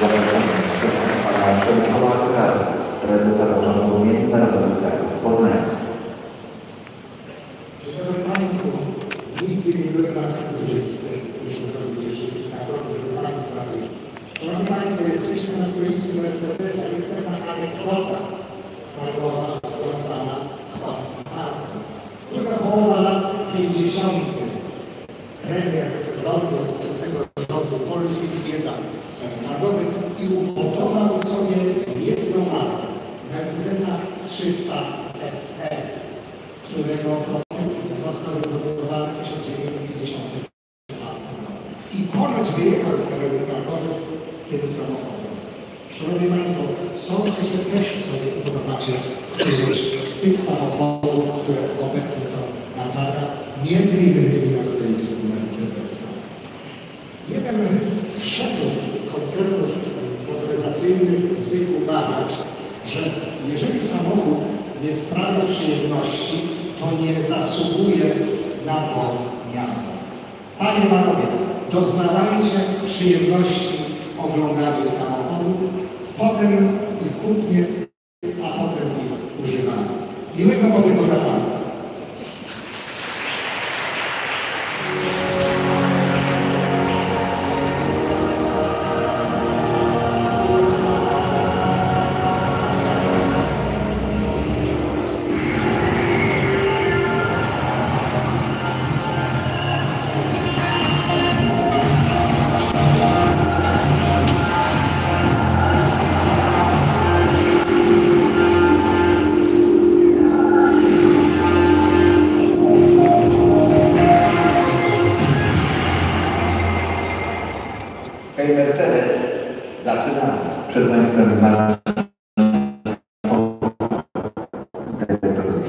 Na scenę pana Przemysława Teatru, prezesa Zarządu Międzynarodowych Teatrów Poznańskich. Szanowni Państwo, nigdy nie byłem tak korzystny, sobie życzę naprawdę do Państwa. Szanowni Państwo, jesteśmy na stoisku Mercedesa, jest pewna anegdota narodowa związana z panem Markiem. Druga połowa lat 50. premier rządu, ówczesnego rządu Polski zwiedza teren narodowy i upodobał sobie jedną markę Mercedesa 300 SE, którego prototyp został wybudowany w 1950 roku. I ponoć wyjechał z terenów narodowych tym samochodem. Szanowni Państwo, że też sobie podobacie któryś z tych samochodów, które obecnie są na targach, między innymi na stoisku Mercedesa. Jeden z szefów koncernów motoryzacyjnych zwykł mawiać, że jeżeli samochód nie sprawia przyjemności, to nie zasługuje na to miano. Panie Panowie, doznawajcie przyjemności w oglądaniu samochodów, potem ich kupnie, a potem ich używaniu. Miłego pobytu na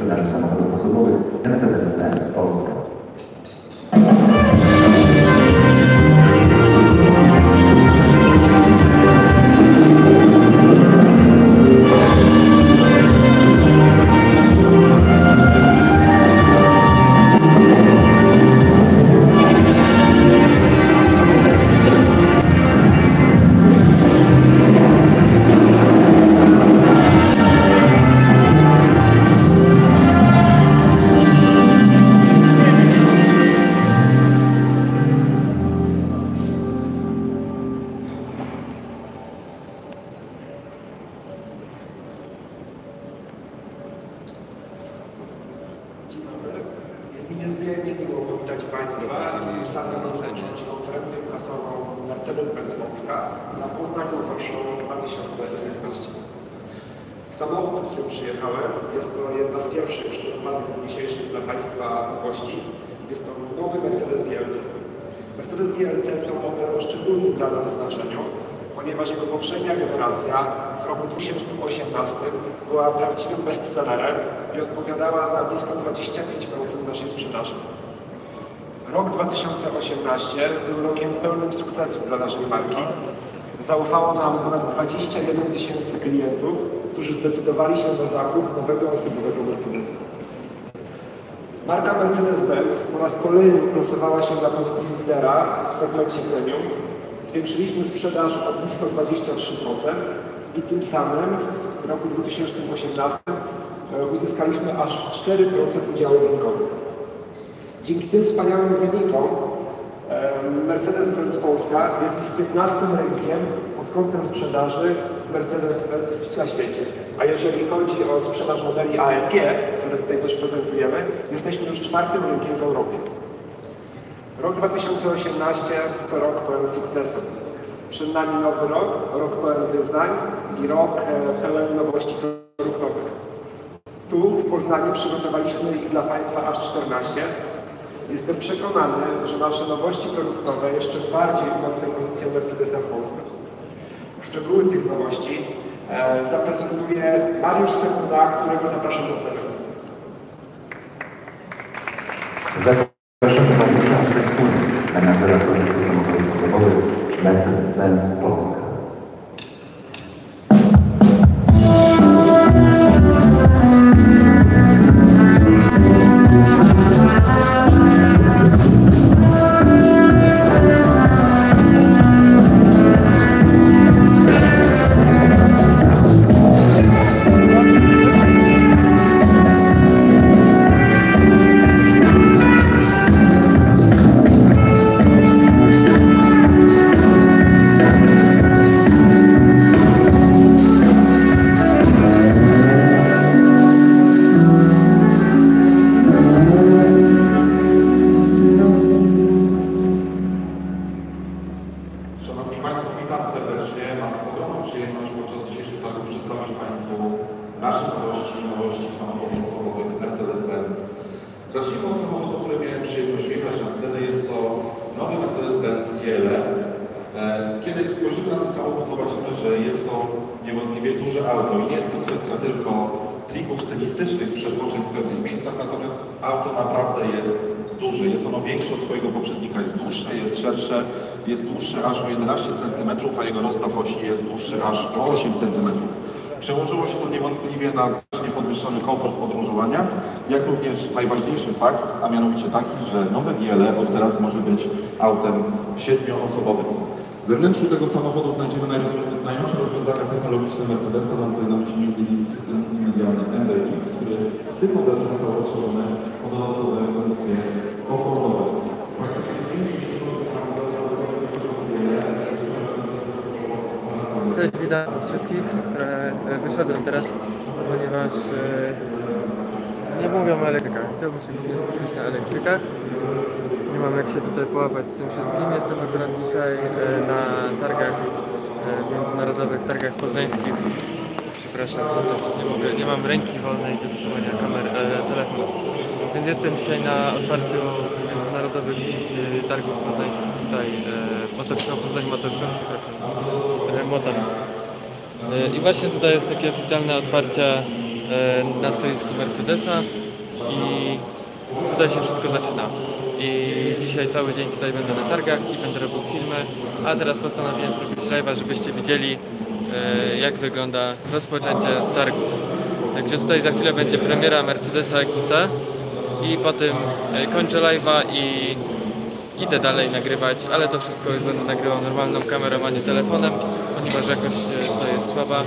sprzedaży samochodów osobowych Mercedes-Benz Polska. Mercedes GLC to model o szczególnym dla nas znaczeniu, ponieważ jego poprzednia generacja w roku 2018 była prawdziwym bestsellerem i odpowiadała za blisko 25% naszej sprzedaży. Rok 2018 był rokiem pełnym sukcesu dla naszej marki. Zaufało nam ponad 21 tysięcy klientów, którzy zdecydowali się na zakup nowego osobowego Mercedesa. Marka Mercedes-Benz po raz kolejny plasowała się na pozycji lidera w segmencie premium. Zwiększyliśmy sprzedaż o blisko 23% i tym samym w roku 2018 e, uzyskaliśmy aż 4% udziałów rynkowych. Dzięki tym wspaniałym wynikom e, Mercedes-Benz Polska jest już 15 rynkiem pod kątem sprzedaży Mercedes-Benz na świecie. A jeżeli chodzi o sprzedaż modeli AMG, które tutaj też prezentujemy, jesteśmy już czwartym rynkiem w Europie. Rok 2018 to rok pełen sukcesu. Przed nami nowy rok, rok pełen wyznań i rok e, pełen nowości produktowych. Tu w Poznaniu przygotowaliśmy ich dla Państwa aż 14. Jestem przekonany, że nasze nowości produktowe jeszcze bardziej umocnią pozycję Mercedesa w Polsce. Szczegóły tych nowości zaprezentuje Mariusz Sekunda, którego zapraszam do sceny. Zapraszamy Mariusza Sekundy, menadżera projektu samochodów osobowych Mercedes-Benz Polska. Niewątpliwie duże auto. I nie jest to kwestia tylko trików stylistycznych, przetłoczeń w pewnych miejscach, natomiast auto naprawdę jest duże. Jest ono większe od swojego poprzednika, jest dłuższe, jest szersze, jest dłuższe aż o 11 cm, a jego rozstaw osi jest dłuższy aż o 8 cm. Przełożyło się to niewątpliwie na znacznie podwyższony komfort podróżowania, jak również najważniejszy fakt, a mianowicie taki, że nowe GLE od teraz może być autem siedmioosobowym. We wnętrzu tego samochodu znajdziemy najnowsze rozwiązania technologiczne Mercedesa, mam tutaj na myśli m.in. system multimedialny MBX, który w tym modelu został rozszerzony o dodatkowe funkcje komfortowe. Cześć, witam wszystkich. E, wyszedłem teraz, ponieważ e, nie mówią o elektrykach. Chciałbym się skupić na elektrykach. Nie mam jak się tutaj połapać z tym wszystkim. Jestem akurat dzisiaj e, na targach, e, międzynarodowych targach poznańskich. Przepraszam, nie, mogę, nie mam ręki wolnej do trzymania kamer, e, telefonu. Więc jestem dzisiaj na otwarciu międzynarodowych e, targów poznańskich tutaj e, Show, Poznań Show, przepraszam, trochę motor. E, I właśnie tutaj jest takie oficjalne otwarcie na stoisku Mercedesa i tutaj się wszystko zaczyna. I dzisiaj cały dzień tutaj będę na targach i będę robił filmy, a teraz postanowiłem zrobić live'a, żebyście widzieli e, jak wygląda rozpoczęcie targów. Także tutaj za chwilę będzie premiera Mercedesa EQC i po tym e, kończę live'a i idę dalej nagrywać, ale to wszystko już będę nagrywał normalną kamerą, a nie telefonem, ponieważ jakość e, tutaj jest słaba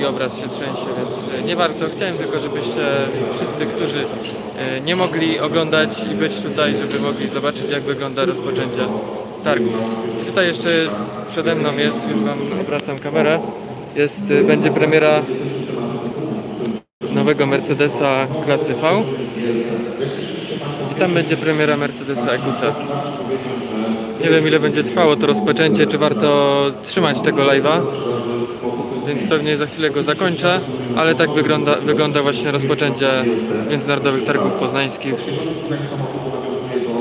i obraz się trzęsie, więc e, nie warto. Chciałem tylko, żebyście wszyscy, którzy e, nie mogli oglądać i być tutaj, żeby mogli zobaczyć jak wygląda rozpoczęcie targów. I tutaj jeszcze przede mną jest, już Wam obracam kamerę, jest, e, będzie premiera nowego Mercedesa klasy V. I tam będzie premiera Mercedesa EQC. Nie wiem ile będzie trwało to rozpoczęcie, czy warto trzymać tego live'a. Więc pewnie za chwilę go zakończę, ale tak wygląda, wygląda właśnie rozpoczęcie Międzynarodowych Targów Poznańskich.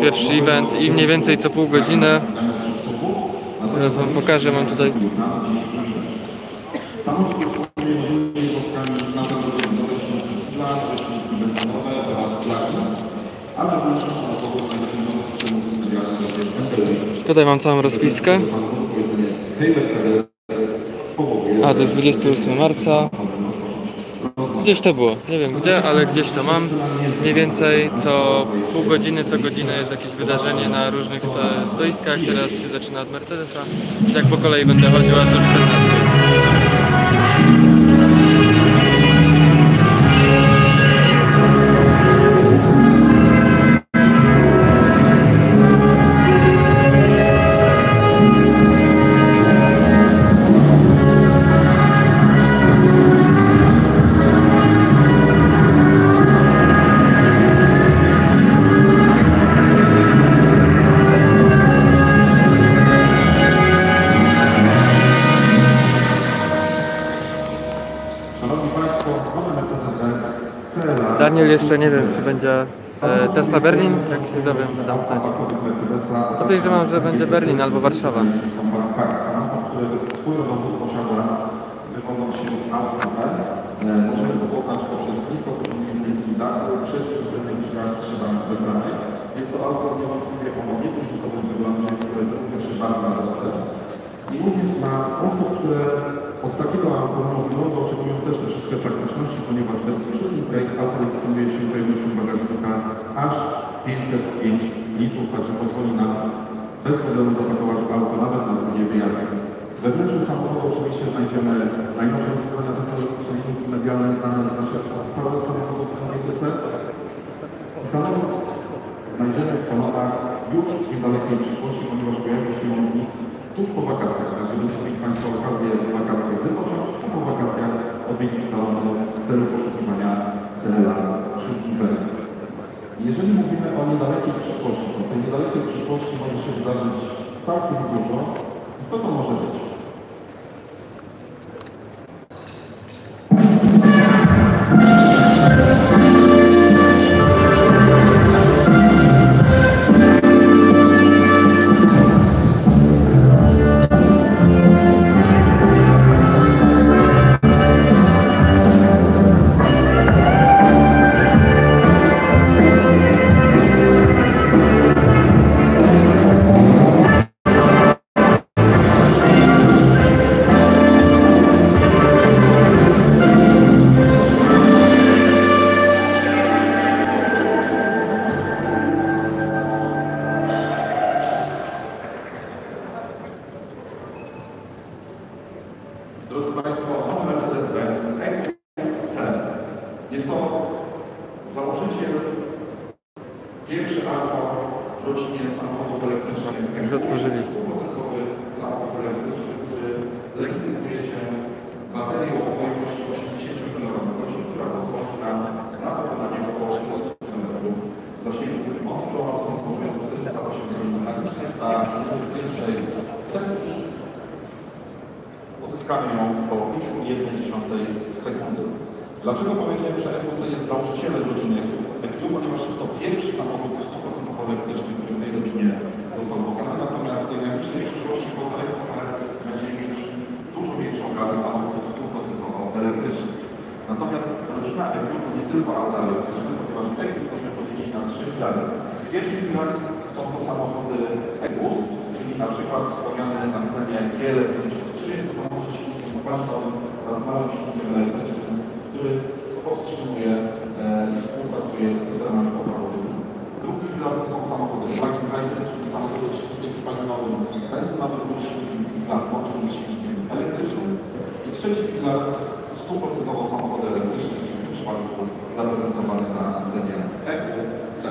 Pierwszy event i mniej więcej co pół godziny. Teraz wam pokażę, mam tutaj Tutaj mam całą rozpiskę. samochodu powiedzenie Hej Mercedes spowoduje, A, to jest 28 marca. Gdzieś to było, nie wiem gdzie, ale gdzieś to mam. Mniej więcej co pół godziny, co godzinę jest jakieś wydarzenie na różnych sto stoiskach. Teraz się zaczyna od Mercedesa. Tak po kolei będę chodził aż do 14. Daniel jeszcze nie wiem, czy będzie e, Tesla Berlin. Jak się dowiem, to dam znać. Podejrzewam, że będzie Berlin albo Warszawa. Możemy to poznać poprzez nisko poziomie dachu, przez przerzucenie drzwiach z szybami bezranych. Jest to auto niewątpliwie o nietuzinkowym wyglądzie, które również bardzo narodowe. I również dla osób, które od takiego automobilu oczekują też troszeczkę praktyczności, ponieważ wersji średniej projekt dysponuje się pojemnością bagażnika aż 505 litrów, także pozwoli nam bez problemu zapakować auto nawet na długie wyjazdy. We wnętrzu samochodu oczywiście znajdziemy najnowsze Dlaczego powiedziałem, że EQC jest założycielem rodziny EQ? Ponieważ jest to pierwszy samochód 100% elektryczny, który w tej rodzinie został pokonany, natomiast w najbliższej przyszłości poza EQC będziemy mieli dużo większą galę samochodów 100% elektrycznych. Natomiast rodzina EQ to nie tylko auta elektryczne, ponieważ EQ można podzielić na trzy filary. Pierwszy filar są to samochody EQUS, czyli na przykład wspomniane na scenie Kiele 53 jest to samochód z spaltowym oraz małym który powstrzymuje e, i współpracuje z systemami opałowymi. Drugi filar to są samochody plug-in czyli samochody z silnikiem spalinowym benzynowym lub silnikiem dieslowym, czyli silnikiem elektrycznym. I trzeci filar stuprocentowo samochody elektryczne, czyli w tym przypadku zaprezentowany na scenie EQC.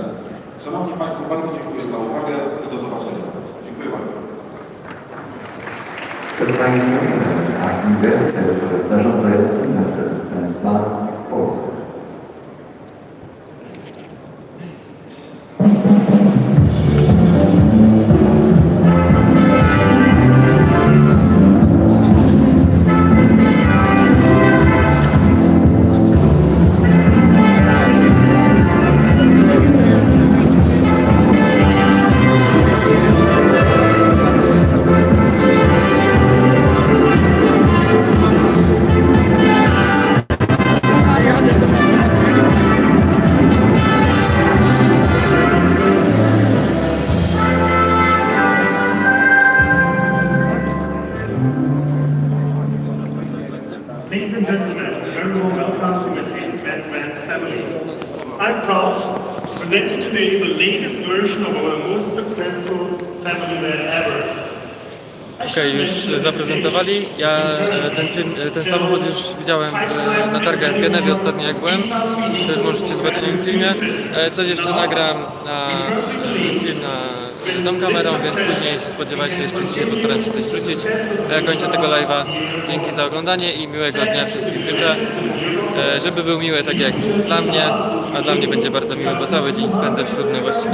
Szanowni Państwo, bardzo dziękuję za uwagę i do zobaczenia. Dziękuję bardzo. Przed Państwem Achim Gertel, który jest zarządzającym Mercedes-Benz Class to present you today the latest version of our most successful family van ever. Okej, już zaprezentowali. Ja e, ten, film, e, ten samochód już widziałem e, na targach w Genewie ostatnio jak byłem. To już możecie zobaczyć w filmie. Coś jeszcze nagram na film na tą kamerą, więc później się spodziewajcie, jeszcze dzisiaj postaram się coś wrzucić. Kończę tego live'a. Dzięki za oglądanie i miłego dnia wszystkim życzę. E, Żeby był miły tak jak dla mnie, a dla mnie będzie bardzo miły, bo cały dzień spędzę wśród nowości.